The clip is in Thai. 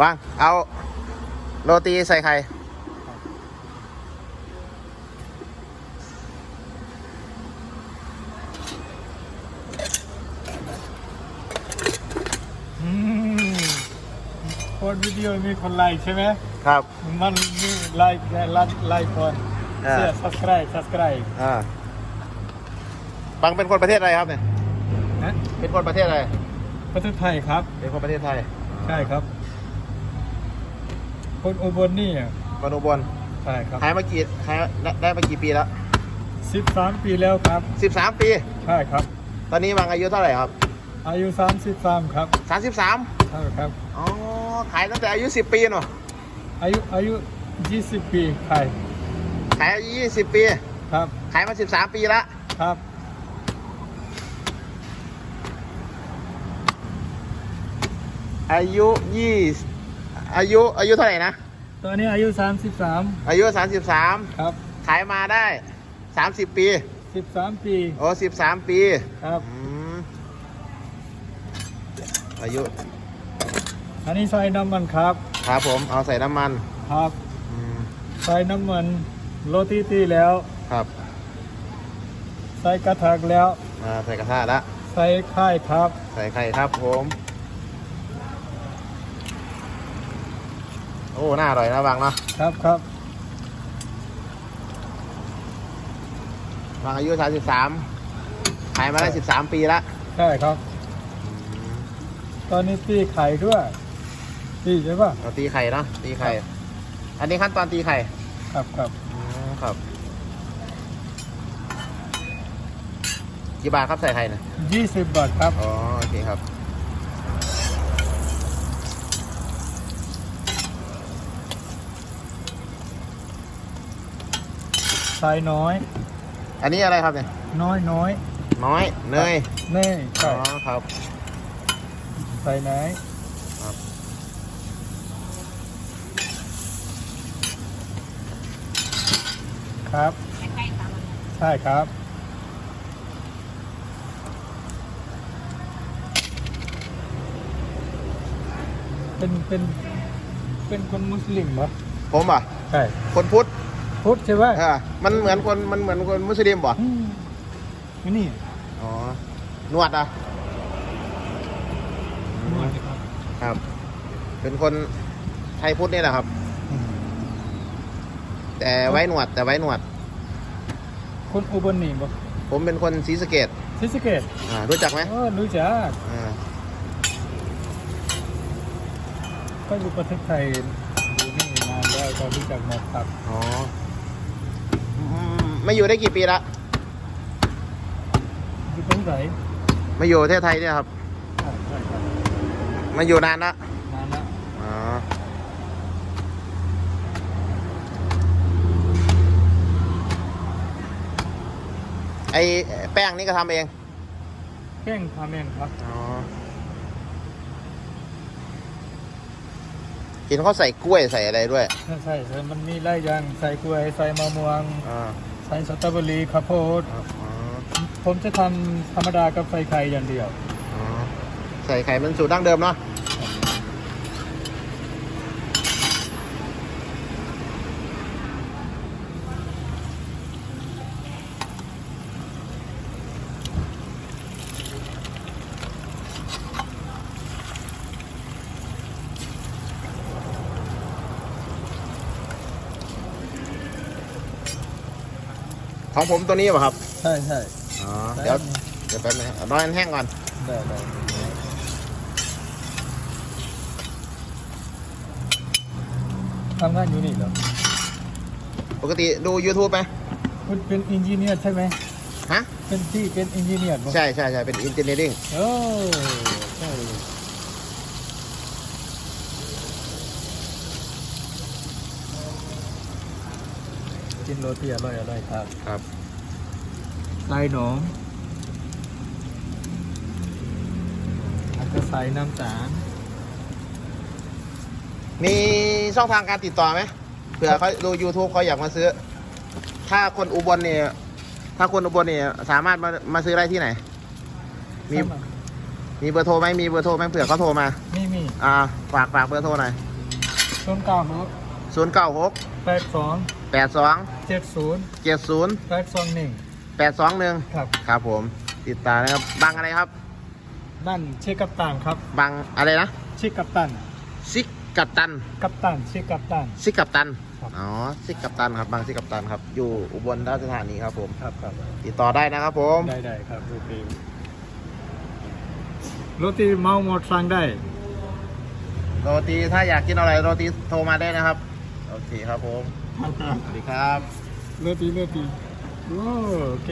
วางเอาโรตีใส่ไข่อืมโคนวิดีโอมีคนไลค์ใช่ไหมครับ มันมีไลค์ไลค์ไลค์คนอ่าเสีย subscribe subscribe อ่าบังเป็นคนประเทศอะไรครับเนี่ยนะเป็นคนประเทศอะไรประเทศไทยครับ เป็นคนประเทศไทย ใช่ครับ คนอุบลนี่อะคนอุบลใช่ครับขายมากี่ขายได้ได้มากี่ปีแล้วสิบสามปีแล้วครับสิบสามปี ใช่ครับ ตอนนี้บังอายุเท่าไหร่ครับ อายุสามสิบสามครับสามสิบสามใช่ครับอ๋อขายตั้งแต่อายุสิบปีเนาะอายุอายุยี่สิบปีใช่ขายอายุยี่สิบปีครับขายมาสิบสามปีละครับอายุยี่ อายุอายุเท่าไหร่นะตอนนี้อายุสามสิบสามอายุสามสิบสามครับ ขายมาได้สามสิบปีสิบสามปี โอ้สิบสามปีครับอืมอายุ อันนี้ใส่น้ำมันครับครับผมเอาใส่น้ำมันครับอืมใส่น้ำมันโรตีตีแล้วครับ ใส่กระถางแล้วอ่าใส่กระทะละใส่ไข่ครับ ใส่ไข่ครับผม อ้น่าอร่อยนะบางเนาะครับครับบางอายุสามสิบสามขายมาได้สิบสามปีละใช่ครับ ตอนนี้ตีไข่ด้วย ตีใช่ป่ะเราตีไข่เนาะตีไข่ครับอันนี้ขั้นตอนตีไข่ครับครับอืมครับกี่บาทครับใส่ไข่นะยี่สิบบาทครับอ๋อโอเคครับ ใส่น้อย อันนี้อะไรครับเนี่ย น้อยน้อยน้อย เนยเน่อ๋ใช่อครับใส่น้อยครับ ครับใช่ครับ เป็นเป็นเป็นคนมุสลิมเหรอผมอะ ใช่ คนพุทธ พุทธใช่ไหมอ่ามันเหมือนคนมันเหมือนคนมุสลิมบ่อืมนี่อ๋อนวดอะนวดครับครับ เป็นคนไทยพุทธนี่แหละครับอืมแต่ไว้หนวด แต่ไว้หนวด คนอุบลนี่บอกผมเป็นคนศรีสะเกดศรีสะเกดอ่ารู้จักไหมเออรู้จักอ่าก็อยู่ประเทศไทยอยู่นี่นานแล้วก็รู้จักหมดครับอ๋ออื มไม่อยู่ได้กี่ปีละอยู่ตรงไหนมาอยู่ประเทศไทยเนี่ยครับ ใช่ใช่ครับมาอยู่นานละนานแล้วอ๋อไอแป้งนี่ก็ทำเองแก้งทำเองครับ อ๋อ กินเขาใส่กล้วยใส่อะไรด้วยใช่ใช่ใช่มันมีหลายอย่างใส่กล้วยใส่มะม่วง อ่าใส่สตรอเบอรี่ข้าวโพดอ๋อผมจะทำธรรมดากับใส่ไข่อย่างเดียว อ๋อใส่ไข่มันสูตรดั้งเดิมเนาะ ของผมตัวนี้ป่ะครับใช่ใช่อ๋อเดี๋ยวเดี๋ยวแป๊บนึงเอารอให้มันแห้งก่อนได้ได้ทำงานอยู่นี่เหรอปกติดู YouTube ไหมคุณเป็นอินจิเนียร์ใช่ไหมฮะเป็นที่เป็นอินจิเนียร์บ่ใช่ใช่ใช่เป็น engineering โอ้ใช่ กินโรตีอร่อยอร่อยครับครับใส่หนมแล้วก็ใส่น้ำตาลมีช่องทางการติดต่อไหมเผื่อเขาดู YouTube เขาอยากมาซื้อ ถ้าคนอุบลเนี่ย ถ้าคนอุบลเนี่ยสามารถมามาซื้อได้ที่ไหน มีสามารถมีเบอร์โทรไหมมีเบอร์โทรไหมเผื่อเขาโทรมา มีมีอ่าฝากฝากเบอร์โทรหน่อยต้นเก้าหกศูนย์เก้าหก แปดสองแปดสองเจ็ดศูนย์เจ็ดศูนย์แปดสองหนึ่งแปดสองหนึ่งครับครับผมติดตามนะครับบังอะไรครับบ้านชื่อกัปตันครับ บังอะไรนะชื่อกัปตันซิกกัปตัน กัปตันชื่อกัปตัน ซิกกัปตันครับ อ๋อซิกกัปตันครับบางซิกกัปตันครับ อยู่อุบลราชธานีครับผมครับครับติดต่อได้นะครับผมได้ได้ครับโอเคโรตีเมาหมดสั่งได้โรตีถ้าอยากกินอะไรโรตีโทรมาได้นะครับ โอเคครับผมสวัสดีครับโรตีโรตีโอ้โอเค